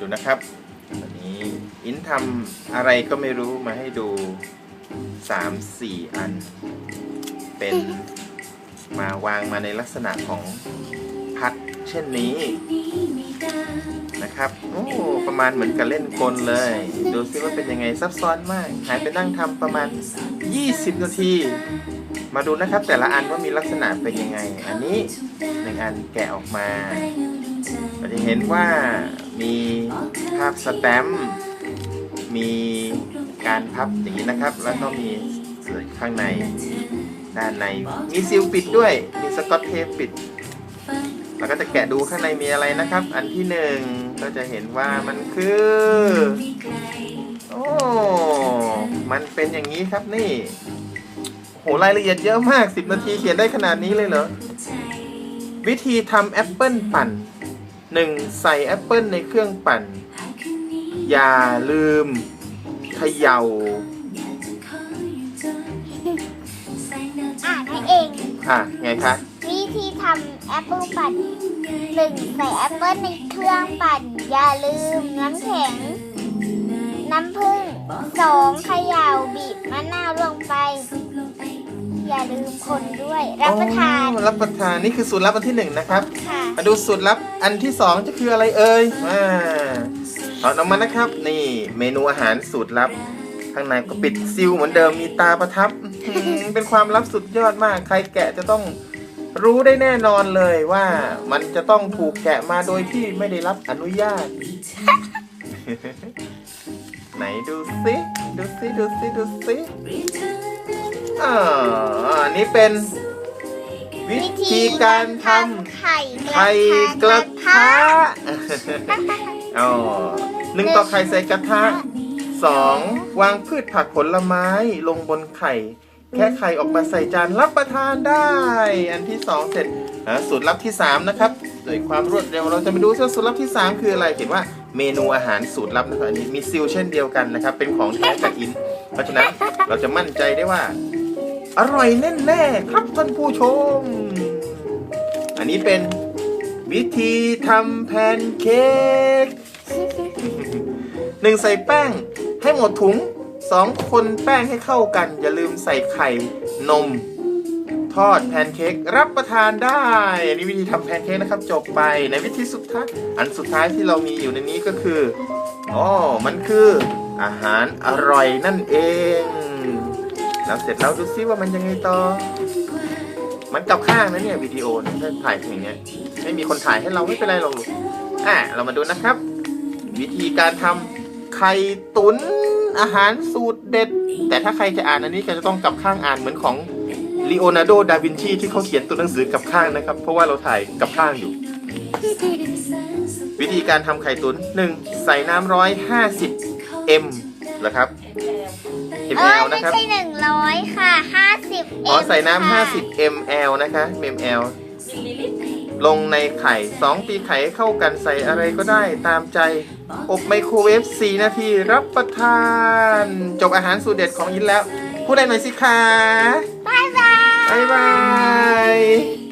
ดูนะครับวันนี้อินทำอะไรก็ไม่รู้มาให้ดูสามสี่อัน เป็นมาวางมาในลักษณะของพัดเช่นนี้นะครับ โอ้ ประมาณเหมือนกับเล่นกลเลย ดูซิว่าเป็นยังไงซับซ้อนมาก หายไปนั่งทำประมาณ 20 นาที มาดูนะครับ แต่ละอันว่ามีลักษณะเป็นยังไง อันนี้หนึ่งอันแกะออกมาเราจะเห็นว่า มีภาพสแตมป์มีการพับอย่างนี้นะครับ แล้วก็มีส่วนข้างในด้านในมีซีลปิดด้วย มีสกอตเทปปิดเราก็จะแกะดูข้างในมีอะไรนะครับ อันที่หนึ่งก็จะเห็นว่ามันคือ โอ้ มันเป็นอย่างนี้ครับนี่ โหรายละเอียดเยอะมาก 10 นาทีเขียนได้ขนาดนี้เลยเหรอ วิธีทำแอปเปิลปั่น 1. ใส่แอปเปิลในเครื่องปั่น อย่าลืมเขย่าอ่านให้เอง อะ ไงคะ วิธีทำแอปเปิลปั่นหนึ่งใส่แอปเปิลในเครื่องปั่น อย่าลืมน้ำแข็ง น้ำผึ้งสองเขย่าบีบมะนาวลงไป อย่าลืมคนด้วย รับประทานอ๋อรับประทานนี่คือสูตรลับอันที่หนึ่งนะครับ ค่ะ มาดูสูตรลับอันที่สองจะคืออะไรเอ่ยมาถอดออกมานะครับ นี่เมนูอาหารสูตรลับ ข้างในก็ปิดซิลเหมือนเดิมมีตาประทับอื้อหือเป็นความลับสุดยอดมาก ใครแกะจะต้องรู้ได้แน่นอนเลยว่ามันจะต้องถูกแกะมาโดยที่ไม่ได้รับอนุญาต ไหนดูซิดูซิดูซิดู ซิอ่าอันนี้เป็นวิธีการทำไข่ไข่กระทะอ๋อหนึ่งต่อไข่ใส่กระทะสองวางพืชผักผลไม้ลงบนไข่ แค่ไข่ออกมาใส่จานรับประทานได้ อันที่สองเสร็จอะสูตรลับที่สามนะครับโดยความรวดเร็วเราจะมาดูว่าสูตรลับที่สามคืออะไรเห็นว่าเมนูอาหารสูตรลับนะครับอันนี้มีซิลเช่นเดียวกันนะครับ เป็นของแท้จากอิน เพราะฉะนั้นเราจะมั่นใจได้ว่า อร่อยแน่ๆครับท่านผู้ชม อันนี้เป็นวิธีทำแพนเค้กหนึ่งใส่แป้งให้หมดถุงสองคนแป้งให้เข้ากัน อย่าลืมใส่ไข่นม ทอดแพนเค้กรับประทานได้อันนี้วิธีทำแพนเค้กนะครับ จบไปในวิธีสุดท้ายอันสุดท้ายที่เรามีอยู่ในนี้ก็คืออ๋อมันคืออาหารอร่อยนั่นเอง แล้วเสร็จแล้วดูซิว่ามันยังไงต่อ มันกลับข้างนะเนี่ยวิดีโอถ้าถ่ายอย่างเงี้ยไม่มีคนถ่ายให้เราไม่เป็นไรหรอกลูกอะเรามาดูนะครับ วิธีการทำไข่ตุ๋นอาหารสูตรเด็ด แต่ถ้าใครจะอ่านอันนี้ก็จะต้องกลับข้างอ่านเหมือนของลีโอนาร์โด ดาวินชีที่เขาเขียนตัวหนังสือกลับข้างนะครับ เพราะว่าเราถ่ายกลับข้างอยู่ วิธีการทำไข่ตุ๋นหนึ่งใส่น้ำร้อยห้าสิบเอ็มเหรอครับ ml ไม่นะครับ ใช่หนึ่งร้อยค่ะห้าสิบอ๋อ ใส่น้ำ50 ml นะคะ ml ลงในไข่ 2 ตีไข่ให้เข้ากันใส่อะไรก็ได้ตามใจ อบไมโครเวฟ 4 นาที รับประทาน จบอาหารสูตรเด็ดของยินแล้ว พูดได้หน่อยสิคะ บายบาย บ๊ายบาย